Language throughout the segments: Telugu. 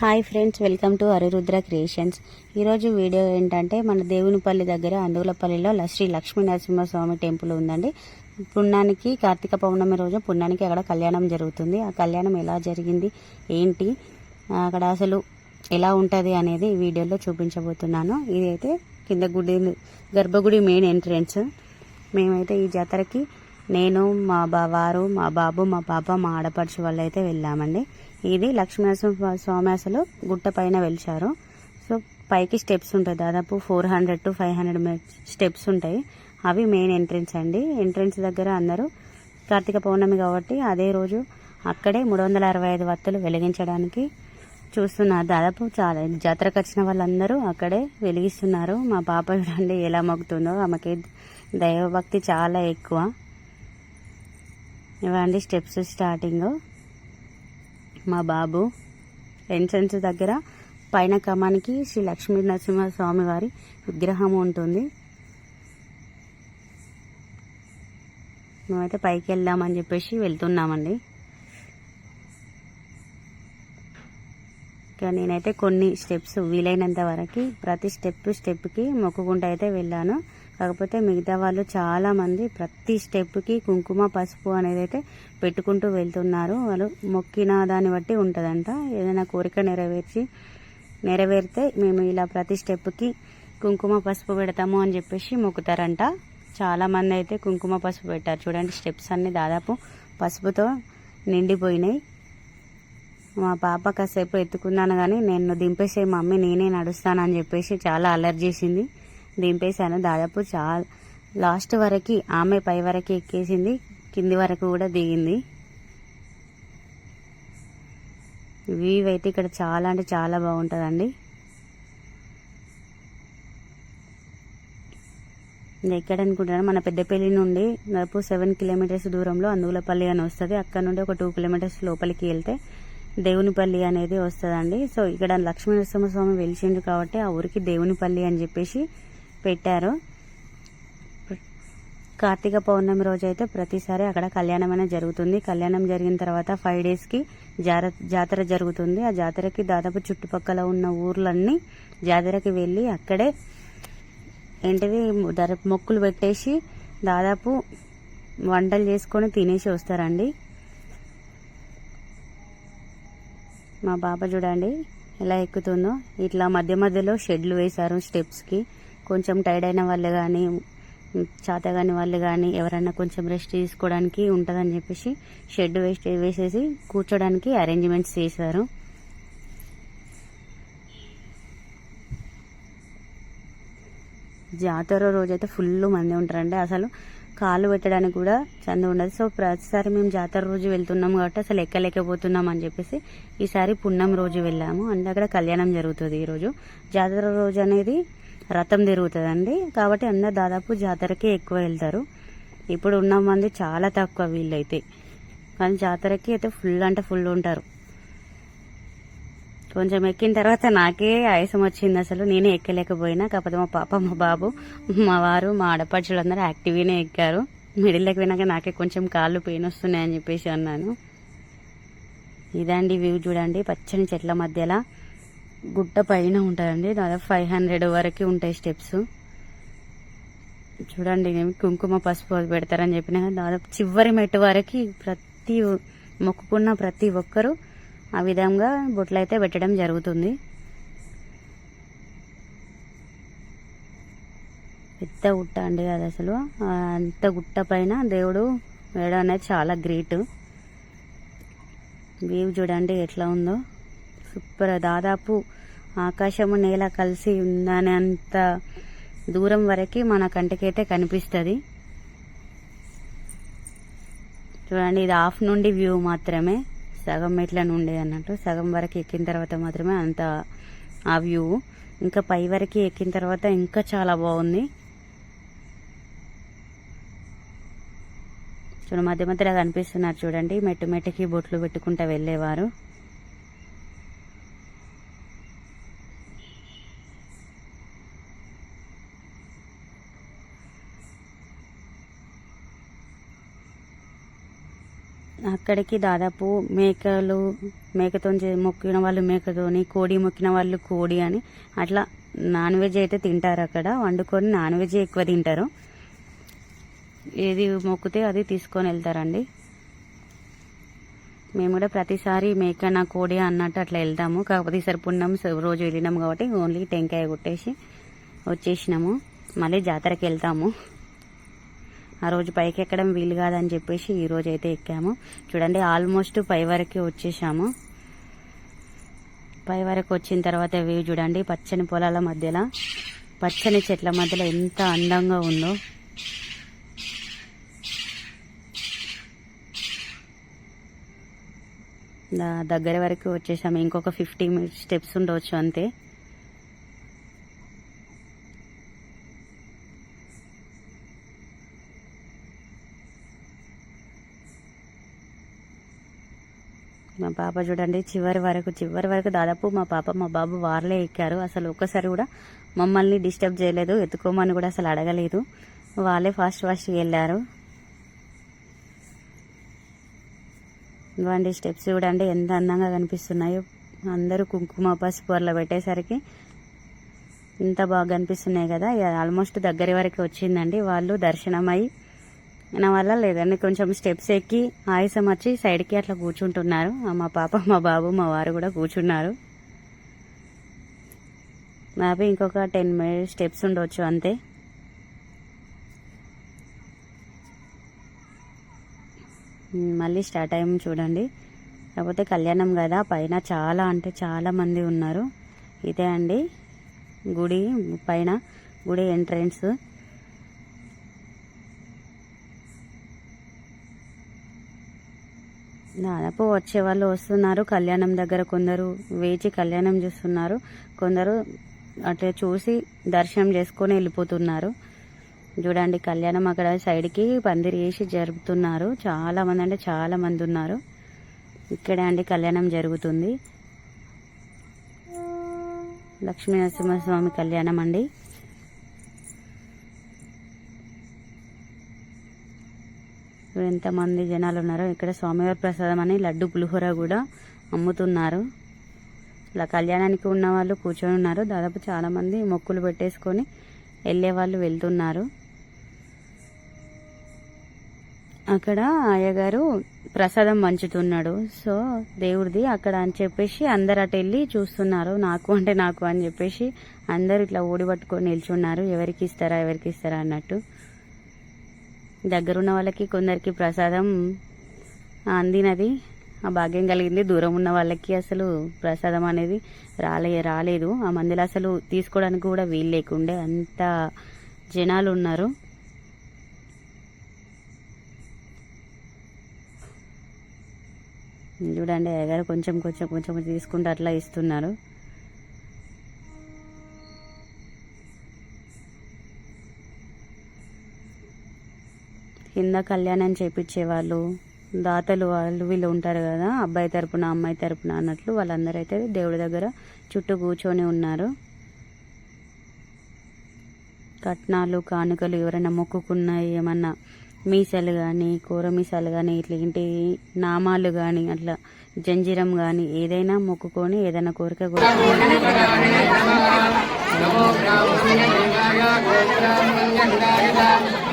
Hi friends welcome to Arirudra creations. ఈరోజు వీడియో ఏంటంటే మన దేవునిపల్లి దగ్గర అందులపల్లిలో శ్రీ లక్ష్మీ నరసింహస్వామి టెంపుల్ ఉందండి. పుణ్యానికి కార్తీక పౌర్ణమి రోజు పుణ్యానికి అక్కడ కళ్యాణం జరుగుతుంది. ఆ కళ్యాణం ఎలా జరిగింది ఏంటి అక్కడ అసలు ఎలా ఉంటుంది అనేది వీడియోలో చూపించబోతున్నాను. ఇదైతే కింద గుడి గర్భగుడి మెయిన్ ఎంట్రన్స్. మేమైతే ఈ జాతరకి నేను మా బావారు మా బాబు మా పాప మా ఆడపడుచు వాళ్ళు అయితే వెళ్ళామండి. ఇది లక్ష్మీనరసింహ స్వామి అసలు గుట్ట పైన వెలిచారు. సో పైకి స్టెప్స్ ఉంటాయి. దాదాపు four hundred to five hundred steps ఉంటాయి. అవి మెయిన్ ఎంట్రన్స్ అండి. ఎంట్రన్స్ దగ్గర అందరూ కార్తీక పౌర్ణమి కాబట్టి అదే రోజు అక్కడే మూడు వందల అరవై ఐదు వత్తులు వెలిగించడానికి చూస్తున్నారు. దాదాపు చాలా జాతరకు వచ్చిన వాళ్ళందరూ అక్కడే వెలిగిస్తున్నారు. మా పాప చూడండి ఎలా మొక్కుతుందో. ఆమెకి దైవభక్తి చాలా ఎక్కువ. ఇవ్వండి స్టెప్స్ స్టార్టింగ్. మా బాబు ఎంట్రన్స్ దగ్గర పైన కమానికి శ్రీ లక్ష్మీ నరసింహ స్వామి వారి విగ్రహం ఉంటుంది. మేమైతే పైకి వెళ్దామని చెప్పేసి వెళ్తున్నామండి. ఇక నేనైతే కొన్ని స్టెప్స్ వీలైనంత వరకు ప్రతి స్టెప్ స్టెప్కి మొక్కుకుంటూ అయితే వెళ్ళాను. కాకపోతే మిగతా వాళ్ళు చాలామంది ప్రతి స్టెప్కి కుంకుమ పసుపు అనేది అయితే పెట్టుకుంటూ వెళ్తున్నారు. వాళ్ళు మొక్కిన దాన్ని బట్టి ఉంటుందంట. ఏదైనా కోరిక నెరవేర్చి నెరవేరితే మేము ఇలా ప్రతి స్టెప్కి కుంకుమ పసుపు పెడతాము అని చెప్పేసి మొక్కుతారంట. చాలా మంది అయితే కుంకుమ పసుపు పెట్టారు. చూడండి స్టెప్స్ అన్ని దాదాపు పసుపుతో నిండిపోయినాయి. మా పాప కాసేపు ఎత్తుకున్నాను కానీ నేను దింపేసే మమ్మీ నేనే నడుస్తానని చెప్పేసి చాలా అలర్ట్ చేసింది. దింపేశాను. దాదాపు చాలా లాస్ట్ వరకు ఆమె పై వరకు ఎక్కేసింది. కింది వరకు కూడా దిగింది. వ్యూ అయితే ఇక్కడ చాలా అంటే చాలా బాగుంటుందండి. ఇది ఎక్కడ అనుకుంటున్నాను మన పెద్దపల్లి నుండి దాదాపు సెవెన్ కిలోమీటర్స్ దూరంలో అందులపల్లి అని వస్తుంది. అక్కడ నుండి ఒక టూ కిలోమీటర్స్ లోపలికి వెళ్తే దేవునిపల్లి అనేది వస్తుందండి. సో ఇక్కడ లక్ష్మీ నరసింహస్వామి వెలిసిండు కాబట్టి ఆ ఊరికి దేవునిపల్లి అని చెప్పేసి పెట్టారు. కార్తీక పౌర్ణమి రోజు అయితే ప్రతిసారి అక్కడ కళ్యాణం అనేది జరుగుతుంది. కళ్యాణం జరిగిన తర్వాత ఫైవ్ డేస్కి జార జాతర జరుగుతుంది. ఆ జాతరకి దాదాపు చుట్టుపక్కల ఉన్న ఊర్లన్నీ జాతరకి వెళ్ళి అక్కడే ఏంటిది దర మొక్కులు పెట్టేసి దాదాపు వంటలు చేసుకొని తినేసి వస్తారండి. మా పాప చూడండి ఎలా ఎక్కుతుందో. ఇట్లా మధ్య మధ్యలో షెడ్లు వేశారు స్టెప్స్కి. కొంచెం టైర్డ్ అయిన వాళ్ళు కానీ చాతగాని వాళ్ళు కానీ ఎవరైనా కొంచెం రెస్ట్ తీసుకోవడానికి ఉంటుందని చెప్పేసి షెడ్ వేస్ట్ వేసేసి కూర్చోడానికి అరేంజ్మెంట్స్ చేశారు. జాతర రోజైతే ఫుల్ మంది ఉంటారండి. అసలు కాలు పెట్టడానికి కూడా చంద ఉండదు. సో ప్రతిసారి మేము జాతర రోజు వెళ్తున్నాం కాబట్టి అసలు ఎక్కలేకపోతున్నాం అని చెప్పేసి ఈసారి పున్నం రోజు వెళ్ళాము. అంటే అక్కడ కళ్యాణం జరుగుతుంది ఈరోజు. జాతర రోజు అనేది రథం తిరుగుతుందండి. కాబట్టి అందరు దాదాపు జాతరకే ఎక్కువ వెళ్తారు. ఇప్పుడు ఉన్న మంది చాలా తక్కువ వీళ్ళైతే. కానీ జాతరకి అయితే ఫుల్ అంటే ఫుల్ ఉంటారు. కొంచెం ఎక్కిన తర్వాత నాకే ఆయాసం వచ్చింది అసలు. నేనే ఎక్కలేకపోయినా. కాకపోతే మా పాప మా బాబు మా వారు మా ఆడపడుచులు అందరూ యాక్టివ్గానే ఎక్కారు. మిడిల్లోకి పోయినాక నాకే కొంచెం కాళ్ళు పెయిన్ వస్తున్నాయని చెప్పేసి అన్నాను. ఇదండి వ్యూ చూడండి. పచ్చని చెట్ల మధ్యలో గుట్ట పైన ఉంటుందండి దాదాపు ఫైవ్ హండ్రెడ్ వరకు ఉంటాయి స్టెప్స్ చూడండి నేను కుంకుమ పసుపు పెడతారని చెప్పిన దాదాపు చివరి మెట్టు వరకు ప్రతి మొక్కుకున్న ప్రతి ఒక్కరూ ఆ విధంగా బొట్లు అయితే పెట్టడం జరుగుతుంది. పెద్ద గుట్ట అండి అది అసలు. అంత గుట్ట పైన దేవుడు వేయడం అనేది చాలా గ్రేట్. వ్యూ చూడండి ఎట్లా ఉందో. సూపర్. దాదాపు ఆకాశము నేల కలిసి ఉందనే అంత దూరం వరకు మన కంటికైతే కనిపిస్తుంది. చూడండి ఇది హాఫ్ నుండి వ్యూ మాత్రమే. సగం మెట్ల నుండి అన్నట్టు సగం వరకు ఎక్కిన తర్వాత మాత్రమే అంత ఆ వ్యూ. ఇంకా పై వరకు ఎక్కిన తర్వాత ఇంకా చాలా బాగుంది. చూడండి మధ్య మధ్యలో కనిపిస్తున్నారు చూడండి మెట్టు మెట్టుకి బొట్లు పెట్టుకుంటా వెళ్ళేవారు. అక్కడికి దాదాపు మేకలు మేకతో మొక్కిన వాళ్ళు మేకతోని కోడి మొక్కిన వాళ్ళు కోడి అని అట్లా నాన్ వెజ్ అయితే తింటారు అక్కడ. వండుకొని నాన్ వెజ్ ఎక్కువ తింటారు. ఏది మొక్కితే అది తీసుకొని వెళ్తారండి. మేము కూడా ప్రతిసారి మేక నా కోడి అన్నట్టు అట్లా వెళ్తాము. కాకపోతే ఈసారి పుణ్యం రోజు వెళ్ళినాం కాబట్టి ఓన్లీ టెంకాయ కొట్టేసి వచ్చేసినాము. మళ్ళీ జాతరకి వెళ్తాము. ఆ రోజు పైకి ఎక్కడం వీలు కాదని చెప్పేసి ఈ రోజు అయితే ఎక్కాము. చూడండి ఆల్మోస్ట్ పై వరకే వచ్చేసాము. పై వరకు వచ్చిన తర్వాత వ్యూ చూడండి పచ్చని పొలాల మధ్యలో. పచ్చని చెట్ల మధ్యలో ఎంత అందంగా ఉందో. దా- దగ్గర వరకు వచ్చేసాము. ఇంకొక ఫిఫ్టీ మినిట్స్ స్టెప్స్ ఉండవచ్చు అంతే. మా పాప చూడండి చివరి వరకు చివరి వరకు దాదాపు మా పాప మా బాబు వార్లే ఎక్కారు. అసలు ఒక్కసారి కూడా మమ్మల్ని డిస్టర్బ్ చేయలేదు ఎత్తుకోమని కూడా అసలు అడగలేదు. వాళ్ళే ఫాస్ట్ ఫాస్ట్గా వెళ్ళారు. ఇవ్వండి స్టెప్స్ చూడండి ఎంత అందంగా కనిపిస్తున్నాయో. అందరూ కుంకుమ పసుపు అట్లా పెట్టేసరికి ఇంత బాగా కనిపిస్తున్నాయి కదా. ఆల్మోస్ట్ దగ్గర వరకు వచ్చిందండి. వాళ్ళు దర్శనమై నా వల్ల లేదండి. కొంచెం స్టెప్స్ ఎక్కి ఆయాసం వచ్చి సైడ్కి అట్లా కూర్చుంటున్నారు. మా పాప మా బాబు మా వారు కూడా కూర్చున్నారు. మేబీ ఇంకొక టెన్ మినిట్స్ స్టెప్స్ ఉండొచ్చు అంతే. మళ్ళీ స్టార్ట్ అయ్యాము చూడండి. కాకపోతే కళ్యాణం కదా పైన చాలా అంటే చాలా మంది ఉన్నారు. ఇదే అండి గుడి పైన గుడి ఎంట్రన్స్ దాదాపు వచ్చే వాళ్ళు వస్తున్నారు. కళ్యాణం దగ్గర కొందరు వేచి కళ్యాణం చూస్తున్నారు. కొందరు అట్లా చూసి దర్శనం చేసుకొని వెళ్ళిపోతున్నారు. చూడండి కళ్యాణం అక్కడ సైడ్కి పందిరి వేసి జరుపుతున్నారు. చాలా మంది అంటే చాలా మంది ఉన్నారు. ఇక్కడే అండి కళ్యాణం జరుగుతుంది. లక్ష్మీ నరసింహస్వామి కళ్యాణం అండి. చూడు ఎంతమంది జనాలు ఉన్నారో ఇక్కడ స్వామివారి ప్రసాదం అని లడ్డు పులిహోర కూడా అమ్ముతున్నారు. ఇలా కళ్యాణానికి ఉన్న వాళ్ళు కూర్చొని ఉన్నారు. దాదాపు చాలామంది మొక్కులు పెట్టేసుకొని వెళ్ళే వాళ్ళు వెళ్తున్నారు. అక్కడ అయ్యగారు ప్రసాదం పంచుతున్నాడు. సో దేవుడిది అక్కడ అని చెప్పేసి అందరు అటు వెళ్ళి చూస్తున్నారు. నాకు అంటే నాకు అని చెప్పేసి అందరు ఇట్లా ఓడి పట్టుకొని నిల్చున్నారు. ఎవరికి ఇస్తారా ఎవరికి ఇస్తారా అన్నట్టు. దగ్గరున్న వాళ్ళకి కొందరికి ప్రసాదం అందినది. ఆ భాగ్యం కలిగింది. దూరం ఉన్న వాళ్ళకి అసలు ప్రసాదం అనేది రాలే రాలేదు. ఆ మందిలో అసలు తీసుకోవడానికి కూడా వీలు లేకుండే అంత జనాలు ఉన్నారు. చూడండి అయ్యగారు కొంచెం కొంచెం కొంచెం తీసుకుంటూ అట్లా ఇస్తున్నారు. కింద కళ్యాణం చేపించేవాళ్ళు దాతలు వాళ్ళు వీళ్ళు ఉంటారు కదా అబ్బాయి తరపున అమ్మాయి తరపున అన్నట్లు వాళ్ళందరూ అయితే దేవుడి దగ్గర చుట్టూ కూర్చొని ఉన్నారు. కట్నాలు కానుకలు ఎవరైనా మొక్కుకున్నాయి ఏమన్నా మీసాలు కానీ కూర మీసాలు కానీ ఇట్లా ఇంటి నామాలు కానీ అట్లా జంజీరం కానీ ఏదైనా మొక్కుకొని ఏదైనా కోరిక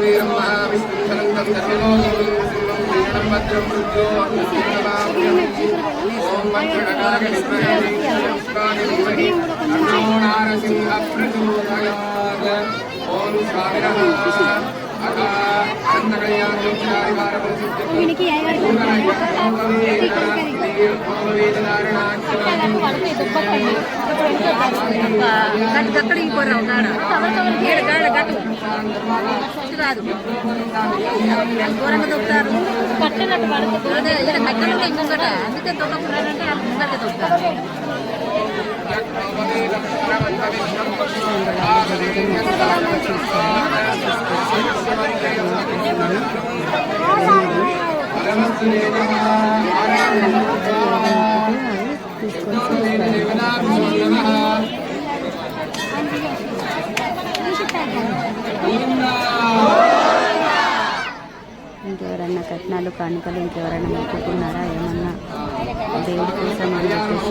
కోరుకొని అయితే దేవుని స్వాముల దగ్గర ఓం వీనికి గట్టు గక్కడ ఇంకోరావు కాడ ఏడు కాడ గట్టు ఇది కాదు ఘోరంగా దొక్కుతారు కట్టినట్టు పడుతుంది అదే ఇక్కడ దగ్గర ఇంకొకట అందుకే దొక్కకున్నారంటే వాళ్ళు ముంగట దొక్కుతారు ఇంకెవరన్నా కట్నాలు కానుకలు ఇంకెవరైనా మొక్కుకున్నారా? ఏమన్నా దేవుడి కోసం అని చెప్పేసి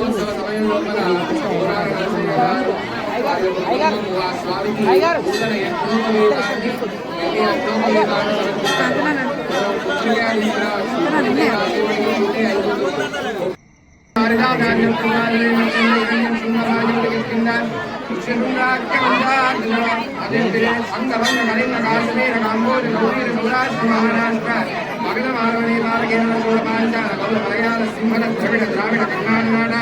மகிழ மாணவனே மார்கேன சோழ பாஞ்சால கௌரவ மலையாள சிம்மன திராவிட கர்நாடகா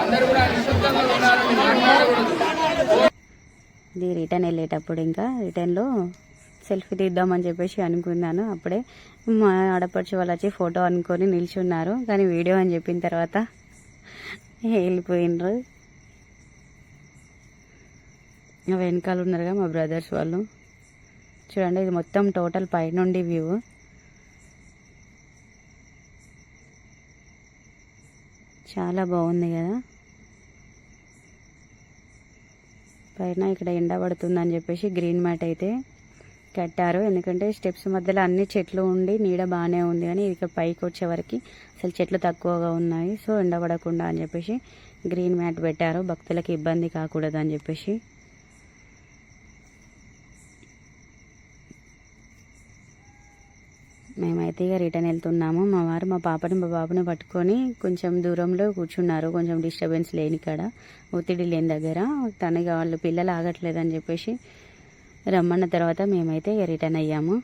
అందరూ కూడా నిశ్శబ్దంగా ఉండాలని మాట్లాడకూడదు. ఇది రిటర్న్ వెళ్ళేటప్పుడు ఇంకా రిటర్న్లో సెల్ఫీ తీద్దామని చెప్పేసి అనుకున్నాను. అప్పుడే మా ఆడపడుచు వాళ్ళు వచ్చి ఫోటో అనుకొని నిల్చున్నారు. కానీ వీడియో అని చెప్పిన తర్వాత వెళ్ళిపోయినరు. వెనకాల ఉన్నారుగా మా బ్రదర్స్ వాళ్ళు. చూడండి ఇది మొత్తం టోటల్ పైనుండి వ్యూ చాలా బాగుంది కదా. పైన ఇక్కడ ఎండ పడుతుందని చెప్పేసి గ్రీన్ మ్యాట్ అయితే కట్టారు. ఎందుకంటే స్టెప్స్ మధ్యలో అన్ని చెట్లు ఉండి నీడ బాగానే ఉంది కానీ ఇక్కడ పైకి వచ్చేవరకు అసలు చెట్లు తక్కువగా ఉన్నాయి. సో ఎండ పడకుండా అని చెప్పేసి గ్రీన్ మ్యాట్ పెట్టారు. భక్తులకు ఇబ్బంది కాకూడదు అని చెప్పేసి మేమైతే ఇక రిటర్న్ వెళ్తున్నాము. మా వారు మా పాపని మా బాబుని పట్టుకొని కొంచెం దూరంలో కూర్చున్నారు. కొంచెం డిస్టర్బెన్స్ లేని కాడ ఒత్తిడి లేని దగ్గర. తనకి వాళ్ళు పిల్లలు ఆగట్లేదని చెప్పేసి రమ్మన్న తర్వాత మేమైతే ఇక రిటర్న్ అయ్యాము.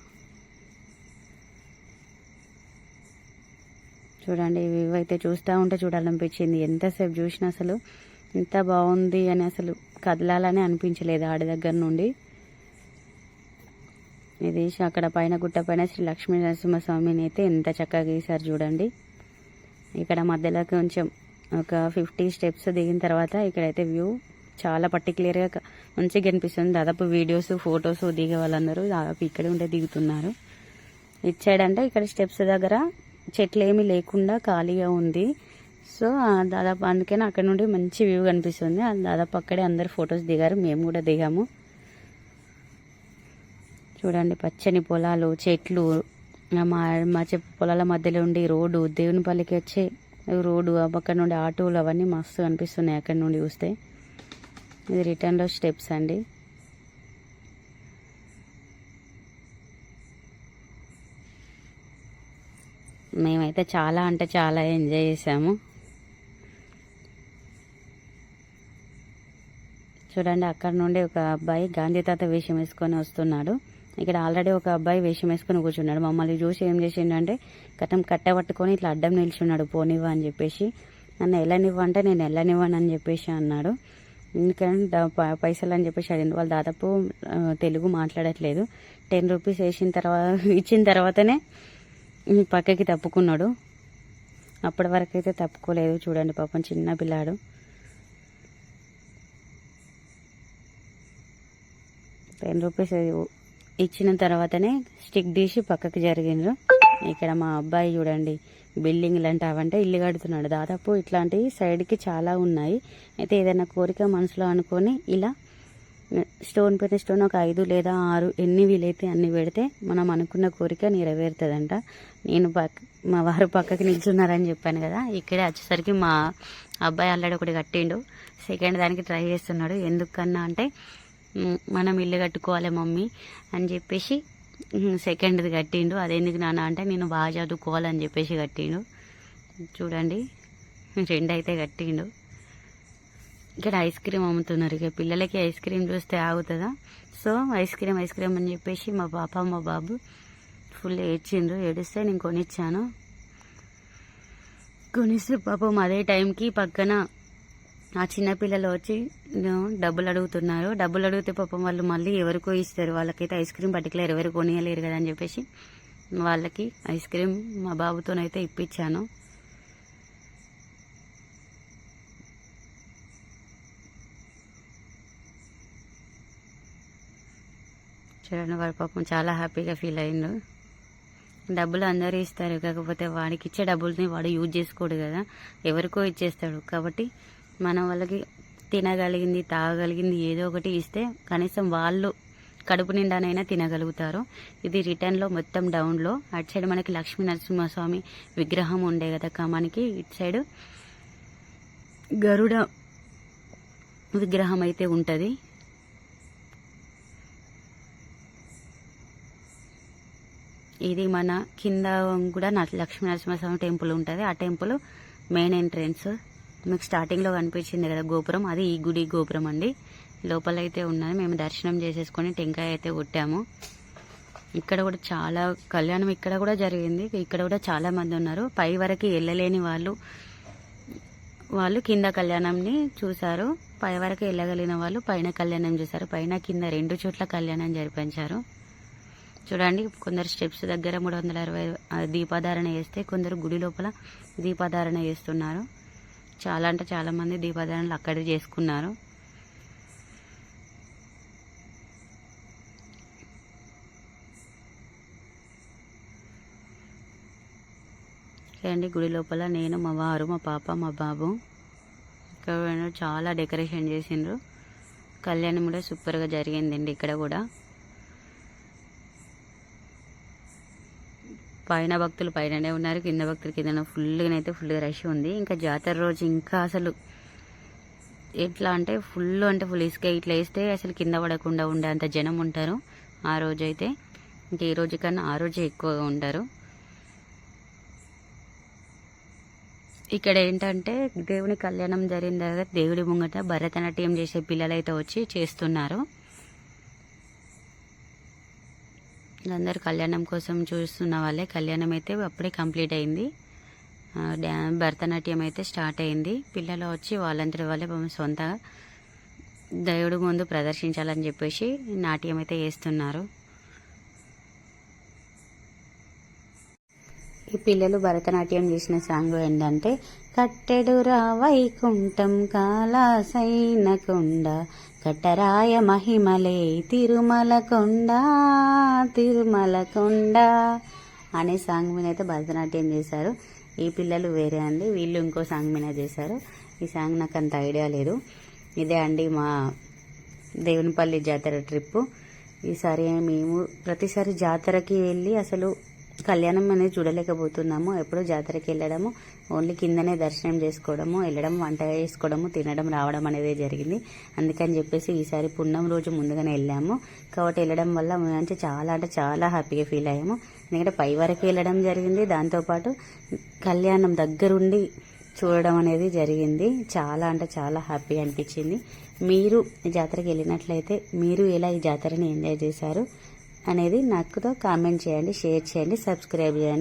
చూడండి ఇవి అయితే చూస్తూ ఉంటే చూడాలనిపించింది. ఎంతసేపు చూసినా అసలు ఎంత బాగుంది అని అసలు కదలాలని అనిపించలేదు ఆడి దగ్గర నుండి. ఇది అక్కడ పైన గుట్ట పైన శ్రీ లక్ష్మీ నరసింహస్వామిని అయితే ఎంత చక్కగా గీశారు చూడండి. ఇక్కడ మధ్యలో కొంచెం ఒక ఫిఫ్టీ స్టెప్స్ దిగిన తర్వాత ఇక్కడైతే వ్యూ చాలా పర్టికులర్గా మంచిగా కనిపిస్తుంది దాదాపు వీడియోస్ ఫొటోస్ దిగే వాళ్ళందరూ దాదాపు ఇక్కడే ఉంటే దిగుతున్నారు. ఇటు సైడ్ అంటే ఇక్కడ స్టెప్స్ దగ్గర చెట్లు ఏమీ లేకుండా ఖాళీగా ఉంది. సో ఆ దాదాపు అందుకని అక్కడ నుండి మంచి వ్యూ కనిపిస్తుంది. ఆ దాదాపు అక్కడే అందరు ఫొటోస్ దిగారు. మేము కూడా దిగాము. చూడండి పచ్చని పొలాలు చెట్లు మా మా చెప్పు పొలాల మధ్యలో ఉండి రోడ్డు దేవునిపల్లికి వచ్చే రోడ్డు అక్కడ నుండి ఆటోలు అవన్నీ మస్తు కనిపిస్తున్నాయి అక్కడ నుండి చూస్తే. ఇది రిటర్న్లో స్టెప్స్ అండి. మేమైతే చాలా అంటే చాలా ఎంజాయ్ చేసాము. చూడండి అక్కడ నుండి ఒక అబ్బాయి గాంధీ తాత వేషం వేసుకొని వస్తున్నాడు. ఇక్కడ ఆల్రెడీ ఒక అబ్బాయి వేషం వేసుకొని కూర్చున్నాడు. మమ్మల్ని చూసి ఏం చేసిండంటే కట్టం కట్ట పట్టుకొని ఇట్లా అడ్డం నిల్చున్నాడు పోనివ్వ అని చెప్పేసి నన్ను వెళ్ళనివ్వంటే నేను వెళ్ళనివ్వను అని చెప్పేసి అన్నాడు. ఎందుకంటే దా- ప- పైసలు అని చెప్పేసి అడిగింది వాళ్ళు దాదాపు తెలుగు మాట్లాడట్లేదు. టెన్ రూపీస్ వేసిన తర్వాత ఇచ్చిన తర్వాతనే పక్కకి తప్పుకున్నాడు. అప్పటి వరకు అయితే తప్పుకోలేదు. చూడండి పాపం చిన్న పిల్లాడు. టెన్ రూపీస్ ఇచ్చిన తర్వాతనే స్టిక్ తీసి పక్కకి జరిగిండ్రు. ఇక్కడ మా అబ్బాయి చూడండి బిల్డింగ్లు అంటే అవంటే ఇల్లు కడుతున్నాడు. దాదాపు ఇట్లాంటివి సైడ్కి చాలా ఉన్నాయి. అయితే ఏదైనా కోరిక మనసులో అనుకొని ఇలా స్టోన్ పైన స్టోన్ ఒక ఐదు లేదా ఆరు ఎన్ని వీలైతే అన్ని పెడితే మనం అనుకున్న కోరిక నెరవేరుతుందంట. నేను పక్క మా వారు పక్కకి నిల్చున్నారని చెప్పాను కదా ఇక్కడే వచ్చేసరికి మా అబ్బాయి ఆల్రెడీ ఒకటి కట్టిండు. సెకండ్ దానికి ట్రై చేస్తున్నాడు. ఎందుకన్నా అంటే మనం ఇల్లు కట్టుకోవాలి మమ్మీ అని చెప్పేసి సెకండ్ది కట్టిండు. అదెందుకు నాన్న అంటే నేను బాగా చదువుకోవాలని చెప్పేసి కట్టిండు. చూడండి రెండు అయితే కట్టిండు. ఇక్కడ ఐస్ క్రీమ్ అమ్ముతున్నారు. ఇక పిల్లలకి ఐస్ క్రీమ్ చూస్తే ఆగుతుందా? So ice cream ice cream అని చెప్పేసి మా పాప మా బాబు ఫుల్ ఏడ్చిండ్రు. ఏడిస్తే నేను కొనిచ్చాను. కొనిస్తే పాపం అదే టైంకి పక్కన ఆ చిన్నపిల్లలు వచ్చి "నేను డబ్బులు అడుగుతున్నారు. డబ్బులు అడిగితే పాపం వాళ్ళు మళ్ళీ ఎవరికో ఇస్తారు. వాళ్ళకైతే ఐస్ క్రీమ్ పర్టికులర్ ఎవరు కొనియలేరు కదా అని చెప్పేసి వాళ్ళకి ఐస్ క్రీమ్ మా బాబుతోనైతే ఇప్పించాను. చూడండి వాడు పాపం చాలా హ్యాపీగా ఫీల్ అయిండు. డబ్బులు అందరూ ఇస్తారు. కాకపోతే వాడికి ఇచ్చే డబ్బుల్ని వాడు యూజ్ చేసుకోడు కదా. ఎవరికో ఇచ్చేస్తాడు. కాబట్టి మనం వాళ్ళకి తినగలిగింది తాగగలిగింది ఏదో ఒకటి ఇస్తే కనీసం వాళ్ళు కడుపు నిండానైనా తినగలుగుతారు. ఇది రిటర్న్లో మొత్తం డౌన్లో అటు సైడ్ మనకి లక్ష్మీ నరసింహస్వామి విగ్రహం ఉండే కదా మనకి ఇటు సైడ్ గరుడ విగ్రహం అయితే ఉంటుంది. ఇది మన కింద కూడా లక్ష్మీ నరసింహస్వామి టెంపుల్ ఉంటుంది. ఆ టెంపుల్ మెయిన్ ఎంట్రెన్స్ మీకు స్టార్టింగ్లో కనిపించింది కదా గోపురం అది ఈ గుడి గోపురం అండి. లోపల అయితే ఉన్నది మేము దర్శనం చేసేసుకొని టెంకాయ అయితే కొట్టాము. ఇక్కడ కూడా చాలా కళ్యాణం ఇక్కడ కూడా జరిగింది. ఇక్కడ కూడా చాలా మంది ఉన్నారు. పై వరకు వెళ్ళలేని వాళ్ళు వాళ్ళు కింద కళ్యాణంని చూశారు. పై వరకు వెళ్ళగలిగిన వాళ్ళు పైన కళ్యాణం చూశారు. పైన కింద రెండు చోట్ల కళ్యాణం జరిపించారు. చూడండి కొందరు స్టెప్స్ దగ్గర మూడు వందల అరవై దీపాధారణ చేస్తే కొందరు గుడి లోపల దీపాధారణ చేస్తున్నారు చాలా అంటే చాలామంది దీపాధారణలు అక్కడే చేసుకున్నారు. చూడండి గుడి లోపల నేను మా వారు మా పాప మా బాబు. ఇక్కడ చాలా డెకరేషన్ చేసిండ్రు. కళ్యాణం కూడా సూపర్గా జరిగిందండి ఇక్కడ కూడా. పైన భక్తులు పైననే ఉన్నారు. కింద భక్తులు కింద ఫుల్గా అయితే ఫుల్గా రష్ ఉంది. ఇంకా జాతర రోజు ఇంకా అసలు ఎట్లా అంటే ఫుల్ అంటే ఫుల్ ఇసుక ఇట్లా వేస్తే అసలు కింద పడకుండా ఉండే అంత జనం ఉంటారు. ఆ రోజు అయితే ఇంకా ఈ రోజు కన్నా ఆ రోజే ఎక్కువగా ఉంటారు. ఇక్కడ ఏంటంటే దేవుని కళ్యాణం జరిగిన తర్వాత దేవుడి ముంగట భరతనాట్యం చేసే పిల్లలైతే వచ్చి చేస్తున్నారు. అందరు కళ్యాణం కోసం చూస్తున్న వాళ్ళే. కళ్యాణం అయితే అప్పుడే కంప్లీట్ అయింది. డ్యా- భరతనాట్యం అయితే స్టార్ట్ అయింది. పిల్లలు వచ్చి వాళ్ళందరి వాళ్ళే సొంత దేవుడు ముందు ప్రదర్శించాలని చెప్పేసి నాట్యం అయితే వేస్తున్నారు. ఈ పిల్లలు భరతనాట్యం చేసిన సాంగ్ ఏంటంటే కట్టెడురా వైకుంఠం కాలాసైన కొండ కట్టరాయ మహిమలే తిరుమల కొండ తిరుమల కొండ అనే సాంగ్ మీద అయితే భరతనాట్యం చేశారు. ఈ పిల్లలు వేరే అండి వీళ్ళు ఇంకో సాంగ్ మీద చేశారు. ఈ సాంగ్ నాకు అంత ఐడియా లేదు. ఇదే అండి మా దేవునిపల్లి జాతర ట్రిప్పు. ఈసారి మేము ప్రతిసారి జాతరకి వెళ్ళి అసలు కళ్యాణం అనేది చూడలేకపోతున్నాము. ఎప్పుడు జాతరకి వెళ్ళడము ఓన్లీ కిందనే దర్శనం చేసుకోవడము వెళ్ళడం వంట చేసుకోవడము తినడం రావడం అనేది జరిగింది. అందుకని చెప్పేసి ఈసారి పున్నం రోజు ముందుగానే వెళ్ళాము. కాబట్టి వెళ్ళడం వల్ల మంచి చాలా అంటే చాలా హ్యాపీగా ఫీల్ అయ్యాము. ఎందుకంటే పై వరకు వెళ్ళడం జరిగింది. దాంతోపాటు కళ్యాణం దగ్గరుండి చూడడం అనేది జరిగింది. చాలా అంటే చాలా హ్యాపీ అనిపించింది. మీరు జాతరకి వెళ్ళినట్లయితే మీరు ఎలా ఈ జాతరని ఎంజాయ్ చేశారు? అనేది నాకుతో కామెంట్ చేయండి షేర్ చేయండి సబ్స్క్రైబ్ చేయండి.